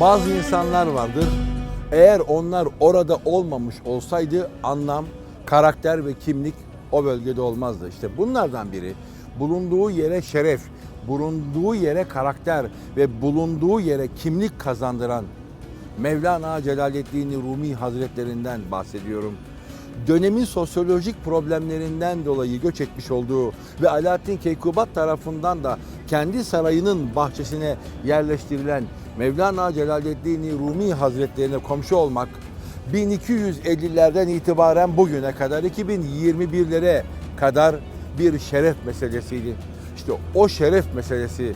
Bazı insanlar vardır. Eğer onlar orada olmamış olsaydı anlam, karakter ve kimlik o bölgede olmazdı. İşte bunlardan biri bulunduğu yere şeref, bulunduğu yere karakter ve bulunduğu yere kimlik kazandıran Mevlana Celaleddin Rumi Hazretlerinden bahsediyorum. Dönemin sosyolojik problemlerinden dolayı göç etmiş olduğu ve Alaaddin Keykubat tarafından da kendi sarayının bahçesine yerleştirilen Mevlana Celaleddin Rumi Hazretlerine komşu olmak 1250'lerden itibaren bugüne kadar 2021'lere kadar bir şeref meselesiydi. İşte o şeref meselesi,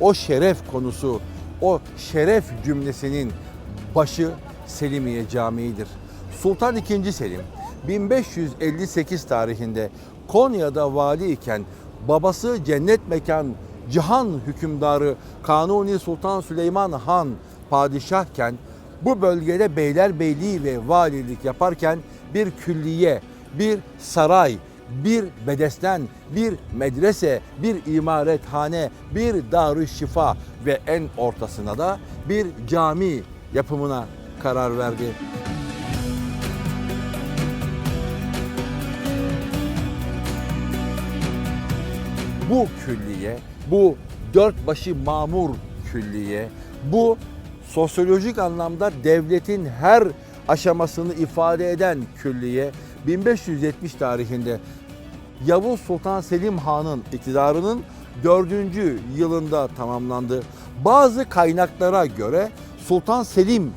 o şeref konusu, o şeref cümlesinin başı Selimiye Camii'dir. Sultan II. Selim 1558 tarihinde Konya'da vali iken babası cennet mekan cihan hükümdarı Kanuni Sultan Süleyman Han padişahken bu bölgede beylerbeyliği ve valilik yaparken bir külliye, bir saray, bir bedesten, bir medrese, bir imarethane, bir darü şifa ve en ortasına da bir cami yapımına karar verdi. Bu külliye, bu dört başı mamur külliye, bu sosyolojik anlamda devletin her aşamasını ifade eden külliye 1570 tarihinde Yavuz Sultan Selim Han'ın iktidarının dördüncü yılında tamamlandı. Bazı kaynaklara göre Sultan Selim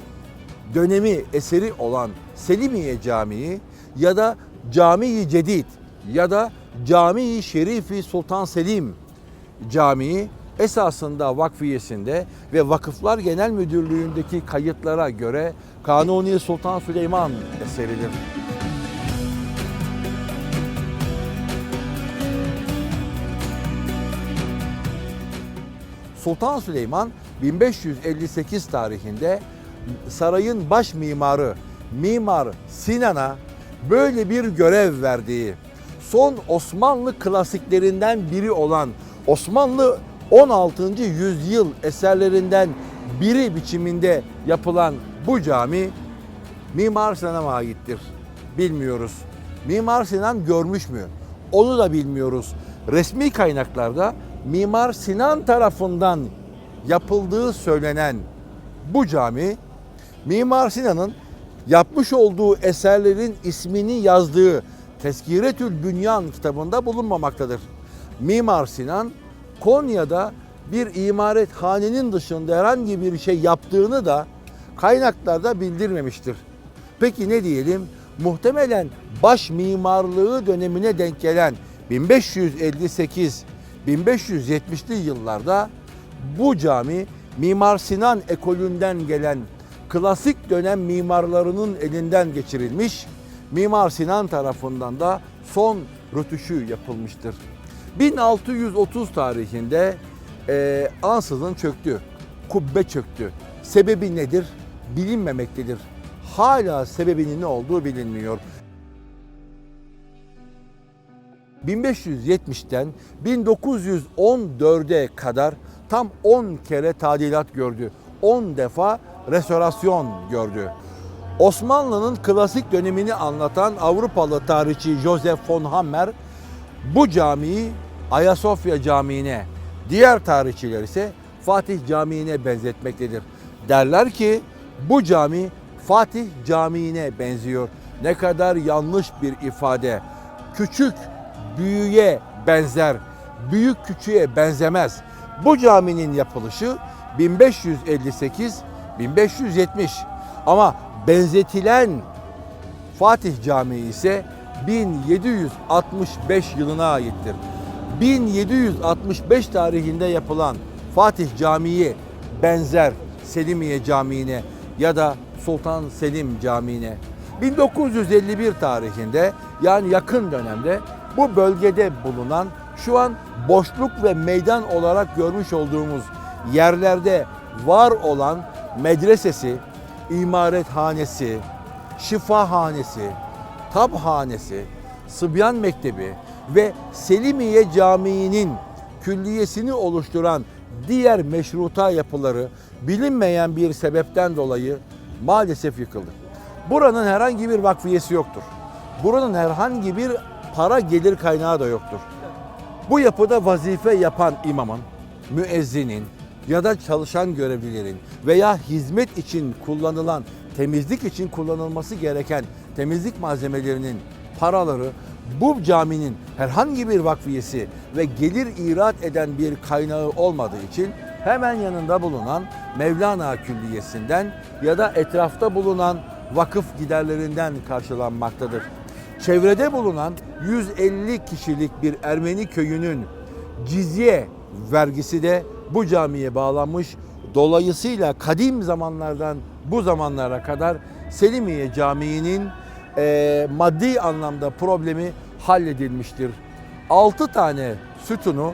dönemi eseri olan Selimiye Camii ya da Camii Cedid ya da Camii Şerifi Sultan Selim Camii esasında vakfiyesinde ve Vakıflar Genel Müdürlüğü'ndeki kayıtlara göre Kanuni Sultan Süleyman eseridir. Sultan Süleyman 1558 tarihinde sarayın baş mimarı Mimar Sinan'a böyle bir görev verdiği son Osmanlı klasiklerinden biri olan Osmanlı 16. yüzyıl eserlerinden biri biçiminde yapılan bu cami Mimar Sinan'a aittir. Bilmiyoruz. Mimar Sinan görmüş mü? Onu da bilmiyoruz. Resmi kaynaklarda Mimar Sinan tarafından yapıldığı söylenen bu cami Mimar Sinan'ın yapmış olduğu eserlerin ismini yazdığı Teskiretül Bünyan kitabında bulunmamaktadır. Mimar Sinan Konya'da bir imarethanenin dışında herhangi bir şey yaptığını da kaynaklarda bildirmemiştir. Peki ne diyelim? Muhtemelen baş mimarlığı dönemine denk gelen 1558-1570'li yıllarda bu cami Mimar Sinan ekolünden gelen klasik dönem mimarlarının elinden geçirilmiş, Mimar Sinan tarafından da son rötuşu yapılmıştır. 1630 tarihinde e, ansızın çöktü, kubbe çöktü. Sebebi nedir? Bilinmemektedir. Hala sebebinin ne olduğu bilinmiyor. 1570'ten 1914'e kadar tam 10 kere tadilat gördü. 10 defa restorasyon gördü. Osmanlı'nın klasik dönemini anlatan Avrupalı tarihçi Joseph von Hammer bu camiyi Ayasofya Camii'ne, diğer tarihçiler ise Fatih Camii'ne benzetmektedir. Derler ki bu cami Fatih Camii'ne benziyor. Ne kadar yanlış bir ifade. Küçük büyüğe benzer, büyük küçüğe benzemez. Bu caminin yapılışı 1558-1570 ama benzetilen Fatih Camii ise 1765 yılına aittir. 1765 tarihinde yapılan Fatih Camii benzer Selimiye Camii'ne ya da Sultan Selim Camii'ne. 1951 tarihinde yani yakın dönemde bu bölgede bulunan şu an boşluk ve meydan olarak görmüş olduğumuz yerlerde var olan medresesi, imarethanesi, şifahanesi, tabhanesi, Sıbyan Mektebi ve Selimiye Camii'nin külliyesini oluşturan diğer meşruta yapıları bilinmeyen bir sebepten dolayı maalesef yıkıldı. Buranın herhangi bir vakfiyesi yoktur. Buranın herhangi bir para gelir kaynağı da yoktur. Bu yapıda vazife yapan imamın, müezzinin ya da çalışan görevlilerin veya hizmet için kullanılan, temizlik için kullanılması gereken temizlik malzemelerinin paraları bu caminin herhangi bir vakfiyesi ve gelir irat eden bir kaynağı olmadığı için hemen yanında bulunan Mevlana Külliyesi'nden ya da etrafta bulunan vakıf giderlerinden karşılanmaktadır. Çevrede bulunan 150 kişilik bir Ermeni köyünün cizye vergisi de bu camiye bağlanmış. Dolayısıyla kadim zamanlardan bu zamanlara kadar Selimiye Camii'nin eee, maddi anlamda problemi halledilmiştir. 6 tane sütunu,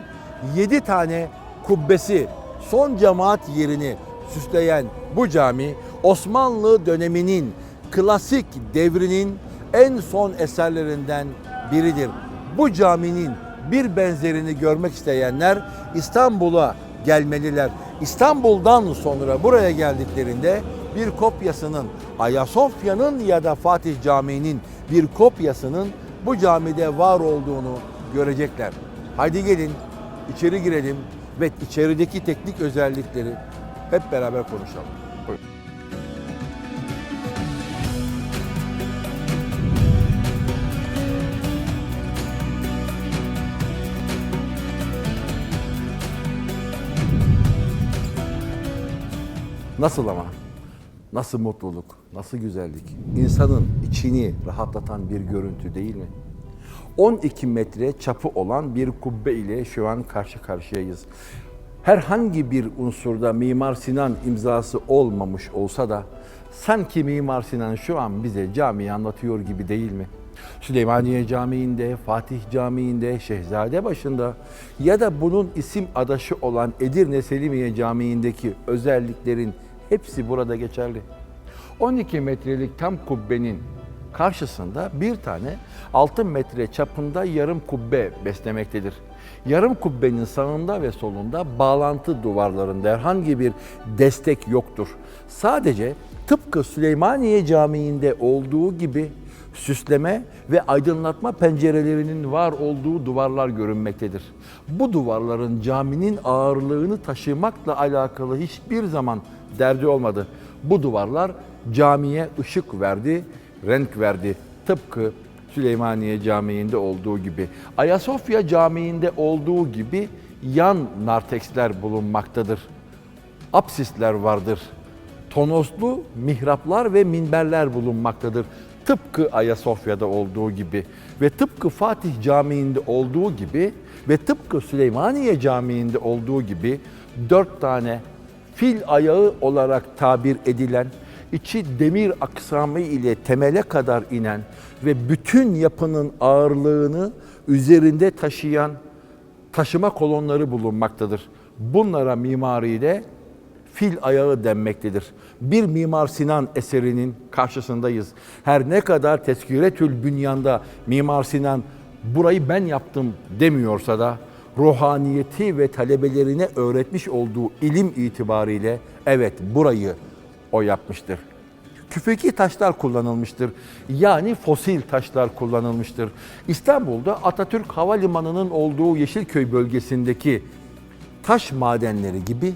7 tane kubbesi, son cemaat yerini süsleyen bu cami Osmanlı döneminin klasik devrinin en son eserlerinden biridir. Bu caminin bir benzerini görmek isteyenler İstanbul'a gelmeliler. İstanbul'dan sonra buraya geldiklerinde bir kopyasının Ayasofya'nın ya da Fatih Camii'nin bir kopyasının bu camide var olduğunu görecekler. Haydi gelin içeri girelim ve içerideki teknik özellikleri hep beraber konuşalım. Nasıl ama? Nasıl mutluluk, nasıl güzellik. İnsanın içini rahatlatan bir görüntü değil mi? 12 metre çapı olan bir kubbe ile şu an karşı karşıyayız. Herhangi bir unsurda Mimar Sinan imzası olmamış olsa da sanki Mimar Sinan şu an bize camiyi anlatıyor gibi değil mi? Süleymaniye Camii'nde, Fatih Camii'nde, Şehzadebaşı'nda ya da bunun isim adaşı olan Edirne Selimiye Camii'ndeki özelliklerin hepsi burada geçerli. 12 metrelik tam kubbenin karşısında bir tane 6 metre çapında yarım kubbe beslemektedir. Yarım kubbenin sağında ve solunda bağlantı duvarlarında herhangi bir destek yoktur. Sadece tıpkı Süleymaniye Camii'nde olduğu gibi süsleme ve aydınlatma pencerelerinin var olduğu duvarlar görünmektedir. Bu duvarların caminin ağırlığını taşımakla alakalı hiçbir zaman derdi olmadı. Bu duvarlar camiye ışık verdi, renk verdi. Tıpkı Süleymaniye Camii'nde olduğu gibi. Ayasofya Camii'nde olduğu gibi yan narteksler bulunmaktadır. Apsisler vardır. Tonoslu mihraplar ve minberler bulunmaktadır. Tıpkı Ayasofya'da olduğu gibi ve tıpkı Fatih Camii'nde olduğu gibi ve tıpkı Süleymaniye Camii'nde olduğu gibi dört tane fil ayağı olarak tabir edilen, içi demir aksamı ile temele kadar inen ve bütün yapının ağırlığını üzerinde taşıyan taşıma kolonları bulunmaktadır. Bunlara mimaride fil ayağı denmektedir. Bir Mimar Sinan eserinin karşısındayız. Her ne kadar Tezkiretül Bünyan'da Mimar Sinan burayı ben yaptım demiyorsa da ruhaniyeti ve talebelerine öğretmiş olduğu ilim itibariyle evet burayı o yapmıştır. Küfeki taşlar kullanılmıştır. Yani fosil taşlar kullanılmıştır. İstanbul'da Atatürk Havalimanı'nın olduğu Yeşilköy bölgesindeki taş madenleri gibi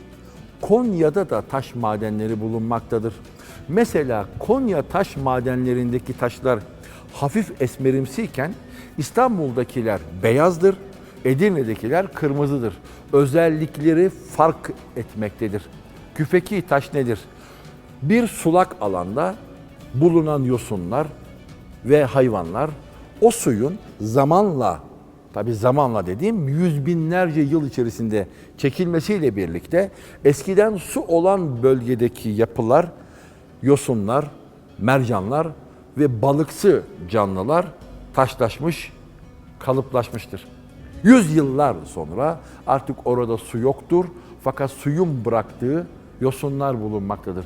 Konya'da da taş madenleri bulunmaktadır. Mesela Konya taş madenlerindeki taşlar hafif esmerimsiyken İstanbul'dakiler beyazdır, Edirne'dekiler kırmızıdır. Özellikleri fark etmektedir. Küfeki taş nedir? Bir sulak alanda bulunan yosunlar ve hayvanlar o suyun zamanla tabi zamanla dediğim yüz binlerce yıl içerisinde çekilmesiyle birlikte eskiden su olan bölgedeki yapılar, yosunlar, mercanlar ve balıksı canlılar taşlaşmış, kalıplaşmıştır. Yüz yıllar sonra artık orada su yoktur fakat suyun bıraktığı yosunlar bulunmaktadır.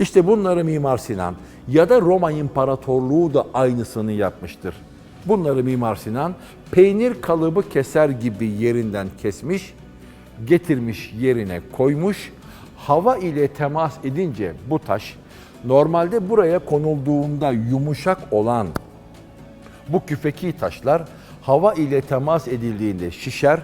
İşte bunları Mimar Sinan ya da Roma İmparatorluğu da aynısını yapmıştır. Bunları Mimar Sinan peynir kalıbı keser gibi yerinden kesmiş, getirmiş yerine koymuş. Hava ile temas edince bu taş normalde buraya konulduğunda yumuşak olan bu küfeki taşlar hava ile temas edildiğinde şişer,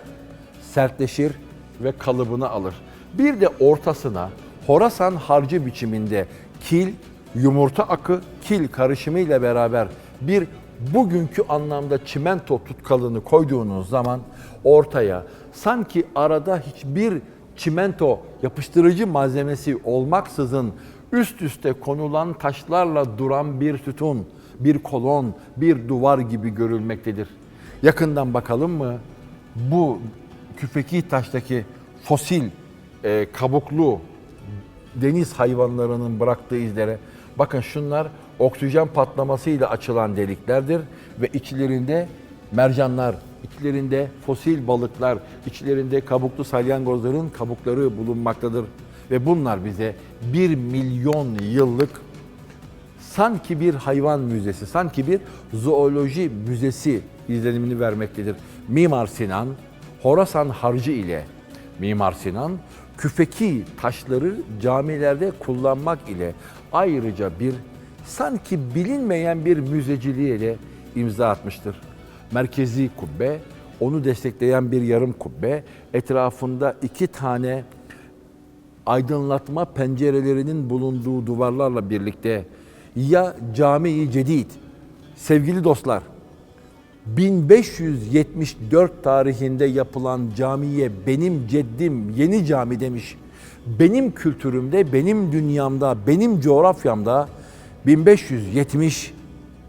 sertleşir ve kalıbını alır. Bir de ortasına Horasan harcı biçiminde kil, yumurta akı, kil karışımı ile beraber bir bugünkü anlamda çimento tutkalını koyduğunuz zaman ortaya sanki arada hiçbir çimento yapıştırıcı malzemesi olmaksızın üst üste konulan taşlarla duran bir sütun, bir kolon, bir duvar gibi görülmektedir. Yakından bakalım mı bu küfeki taştaki fosil e, kabuklu deniz hayvanlarının bıraktığı izlere. Bakın şunlar oksijen patlamasıyla açılan deliklerdir ve içlerinde mercanlar, içlerinde fosil balıklar, içlerinde kabuklu salyangozların kabukları bulunmaktadır. Ve bunlar bize bir milyon yıllık sanki bir hayvan müzesi, sanki bir zooloji müzesi izlenimini vermektedir. Mimar Sinan, Horasan harcı ile Mimar Sinan, küfeki taşları camilerde kullanmak ile ayrıca bir sanki bilinmeyen bir müzeciliğe de imza atmıştır. Merkezi kubbe, onu destekleyen bir yarım kubbe, etrafında iki tane aydınlatma pencerelerinin bulunduğu duvarlarla birlikte ya Cami-i Cedid, sevgili dostlar, 1574 tarihinde yapılan camiye benim ceddim yeni cami demiş. Benim kültürümde, benim dünyamda, benim coğrafyamda 1570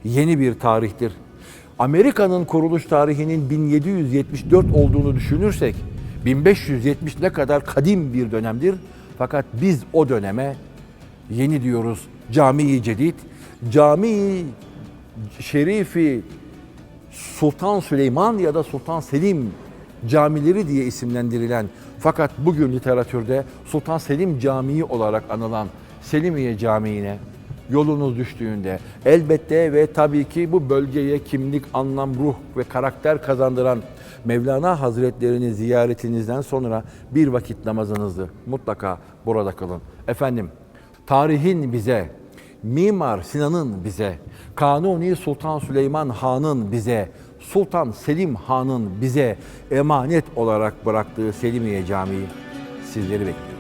yeni bir tarihtir. Amerika'nın kuruluş tarihinin 1774 olduğunu düşünürsek 1570 ne kadar kadim bir dönemdir. Fakat biz o döneme yeni diyoruz. Cami-i Cedid, Cami-i Şerifi Sultan Süleyman ya da Sultan Selim camileri diye isimlendirilen fakat bugün literatürde Sultan Selim Camii olarak anılan Selimiye Camii'ne yolunuz düştüğünde elbette ve tabii ki bu bölgeye kimlik, anlam, ruh ve karakter kazandıran Mevlana Hazretlerini ziyaretinizden sonra bir vakit namazınızı mutlaka burada kılın. Efendim tarihin bize, Mimar Sinan'ın bize, Kanuni Sultan Süleyman Han'ın bize, Sultan Selim Han'ın bize emanet olarak bıraktığı Selimiye Camii sizleri bekliyor.